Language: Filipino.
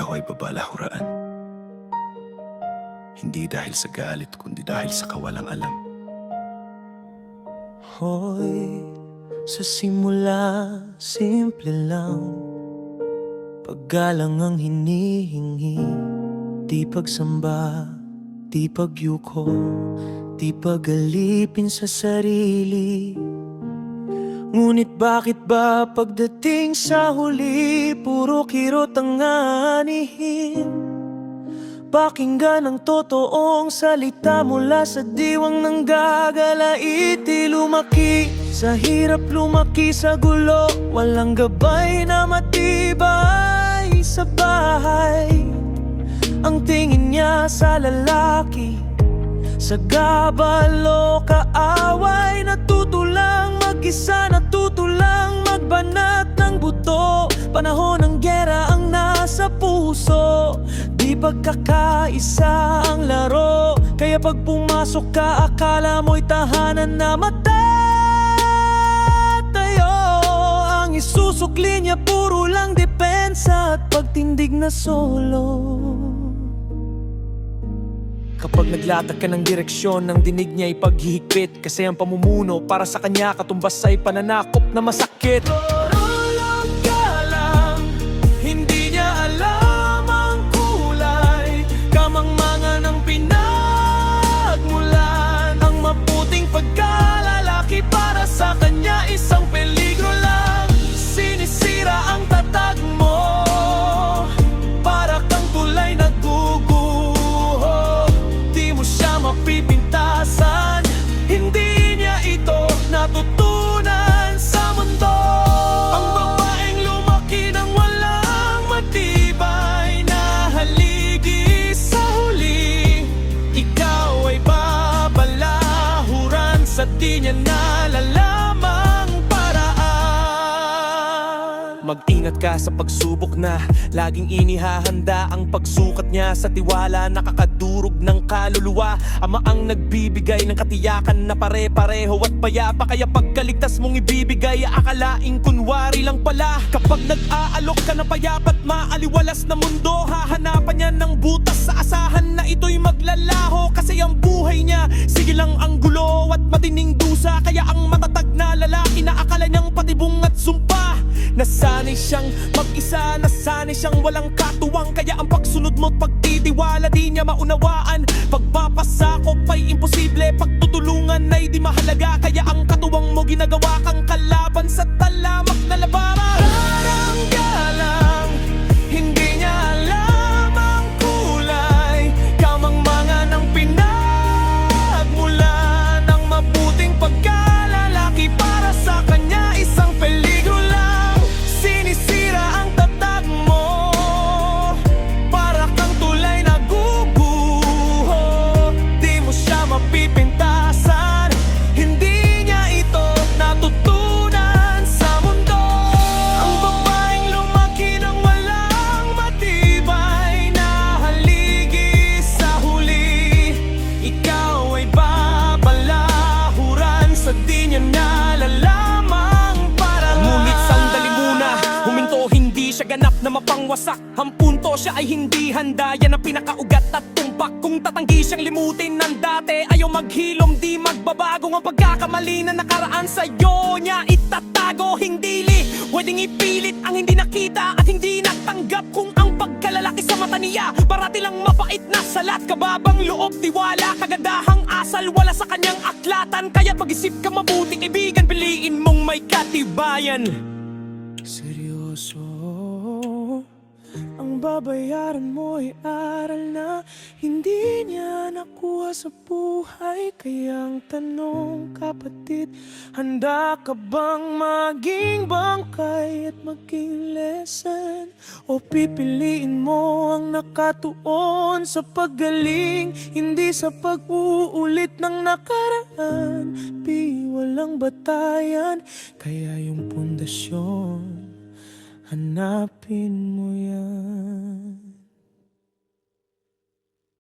ikaw ay babalahuraan. Hindi dahil sa galit, kundi dahil sa kawalang alam. Hoy, sa simula, simple lang Paggalang ang hinihingi Di pagsamba, di pagyuko Di pagalipin sa sarili Ngunit bakit ba pagdating sa huli Puro kirot ang anihin? Pakinggan ang totoong salita mula sa diwang ng gagalaiti Lumaki sa hirap, lumaki sa gulo. Walang gabay na matibay sa bahay. Ang tingin niya sa lalaki Sa gabalo kaaway puso Di pagkakaisa ang laro. Kaya pag pumasok ka akala mo'y tahanan na matatayo. Ang isusukli niya puro lang depensa At pagtindig na solo. Kapag naglatag ka ng direksyon ng dinig niya ipaghihigpit Kasi ang pamumuno para sa kanya katumbas ay pananakop na masakit Sa di niya nalalamang paraan. Mag-ingat ka sa pagsubok na. Laging inihahanda ang pagsukat niya. Sa tiwala nakakadurog ng kaluluwa. Ama ang nagbibigay ng katiyakan na pare-pareho at payapa. Kaya pagkaligtas mong ibibigay Akalaing kunwari lang pala. Kapag nag-aalok ka ng payapat Maaliwalas na mundo Hahanapan niya ng butas sa asahan Na ito'y maglalaho. Kasi ang buhay niya Sige lang ang matining dusa Kaya ang matatag na lalaki na akala niyang patibong at sumpa. Nasanay siyang mag-isa Nasanay siyang walang katuwang Kaya ang pagsunod mo't pagtitiwala Di niya maunawaan. Pagpapasakop ay imposible Pagtutulungan ay di mahalaga Kaya ang katuwang mo ginagawa kang kalaban Sa talamak na labanan mapangwasak Ang punto siya ay hindi handa. Yan ang pinakaugat at tumpak. Kung tatanggi siyang limutin ng dati Ayaw maghilom. Di magbabago Ang pagkakamali na nakaraan sa'yo. Niya Itatago hindi li. Pwedeng ipilit ang hindi nakita At hindi natanggap kung ang pagkalalaki sa mata niya. Parati lang mapait na salat Kababang loob, tiwala, kagadahang asal Wala sa kanyang aklatan. Kaya't mag-isip ka mabuting ibigan Piliin mong may katibayan. Seryoso Ang babayaran mo ay aral na. Hindi niya nakuha sa buhay Kaya tanong kapatid Handa ka bang maging bangkay At maging lesson? O pipiliin mo ang nakatuon Sa paggaling Hindi sa pag-uulit ng nakaraan? Di walang batayan Kaya yung pundasyon Hanapin mo yan